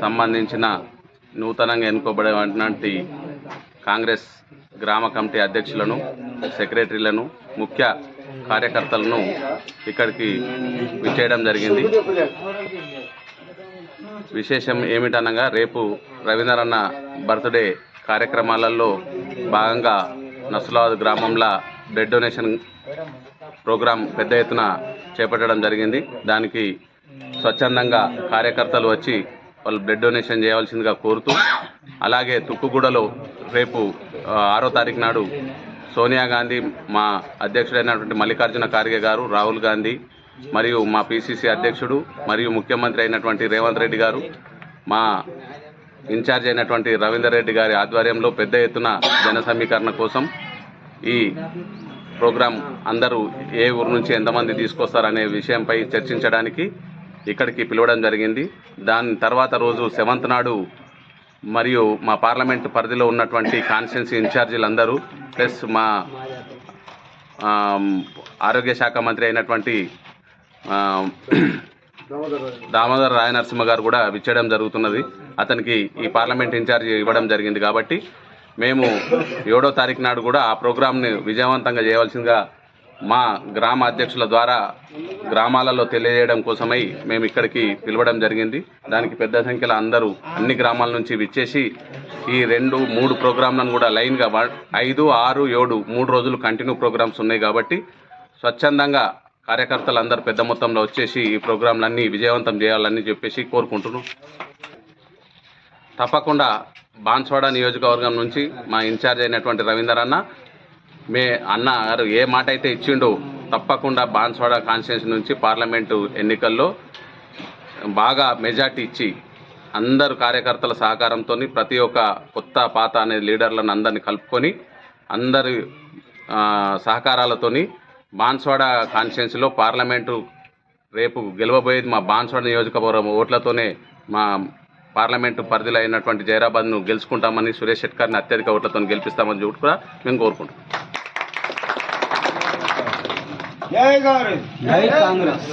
సంబంధించిన నూతనంగా ఎన్నుకోబడినటువంటి కాంగ్రెస్ గ్రామ కమిటీ అధ్యక్షులను సెక్రటరీలను ముఖ్య కార్యకర్తలను ఇక్కడికి విచ్చేయడం జరిగింది. విశేషం ఏమిటనగా రేపు రవీంద్రన్న బర్త్డే కార్యక్రమాలలో భాగంగా నసులాద్ గ్రామంలో బ్లడ్ డొనేషన్ ప్రోగ్రాం పెద్ద ఎత్తున చేపట్టడం జరిగింది. దానికి స్వచ్ఛందంగా కార్యకర్తలు వచ్చి వాళ్ళు బ్లడ్ డొనేషన్ చేయవలసిందిగా కోరుతూ అలాగే తుక్కుగూడలో రేపు ఆరో తారీఖు నాడు సోనియా గాంధీ మా అధ్యక్షుడైనటువంటి మల్లికార్జున ఖార్గే గారు రాహుల్ గాంధీ మరియు మా పిసిసి అధ్యక్షుడు మరియు ముఖ్యమంత్రి అయినటువంటి రేవంత్ రెడ్డి గారు మా ఇన్ఛార్జ్ అయినటువంటి రవీందర్ రెడ్డి గారి ఆధ్వర్యంలో పెద్ద ఎత్తున జన సమీకరణ కోసం ఈ ప్రోగ్రాం అందరూ ఏ ఊరు నుంచి ఎంతమంది తీసుకొస్తారనే విషయంపై చర్చించడానికి ఇక్కడికి పిలవడం జరిగింది. దాని తర్వాత రోజు సెవెంత్ నాడు మరియు మా పార్లమెంట్ పరిధిలో ఉన్నటువంటి కాన్స్టిట్యున్సీ ఇన్ఛార్జీలందరూ ప్లస్ మా ఆరోగ్య శాఖ మంత్రి అయినటువంటి దామోదర్ రాయనరసింహ గారు కూడా విచ్చేయడం జరుగుతున్నది. అతనికి ఈ పార్లమెంట్ ఇన్ఛార్జ్ ఇవ్వడం జరిగింది కాబట్టి మేము ఏడో తారీఖు నాడు కూడా ఆ ప్రోగ్రాంని విజయవంతంగా చేయవలసిందిగా మా గ్రామ అధ్యక్షుల ద్వారా గ్రామాలలో తెలియజేయడం కోసమై మేము ఇక్కడికి పిలవడం జరిగింది. దానికి పెద్ద సంఖ్యలో అందరూ అన్ని గ్రామాల నుంచి విచ్చేసి ఈ రెండు మూడు ప్రోగ్రాంలను కూడా లైన్గా ఐదు ఆరు ఏడు మూడు రోజులు కంటిన్యూ ప్రోగ్రామ్స్ ఉన్నాయి కాబట్టి స్వచ్ఛందంగా కార్యకర్తలు అందరూ పెద్ద మొత్తంలో వచ్చేసి ఈ ప్రోగ్రాంలన్నీ విజయవంతం చేయాలని చెప్పేసి కోరుకుంటున్నాం. తప్పకుండా బాన్స్వాడ నియోజకవర్గం నుంచి మా ఇన్ఛార్జ్ అయినటువంటి రవీందర్ అన్న మే అన్న గారు ఏ మాట అయితే ఇచ్చిండో తప్పకుండా బాన్స్వాడ కాన్స్టిట్యూన్సీ నుంచి పార్లమెంటు ఎన్నికల్లో బాగా మెజార్టీ ఇచ్చి అందరు కార్యకర్తల సహకారంతో ప్రతి ఒక్క కొత్త పాత అనే లీడర్లను అందరినీ కలుపుకొని అందరి సహకారాలతోని బాన్స్వాడ కాన్స్టిట్యున్సీలో పార్లమెంటు రేపు గెలవబోయేది మా బాన్స్వాడ నియోజకవర్గం ఓట్లతోనే మా పార్లమెంటు పరిధిలో అయినటువంటి జైరాబాద్ను గెలుచుకుంటామని సురేష్ షెట్కర్ని అత్యధిక ఓట్లతో గెలిపిస్తామని చెప్పి కూడా మేము కోరుకుంటాం జై కాంగ్రెస్. జై కాంగ్రెస్.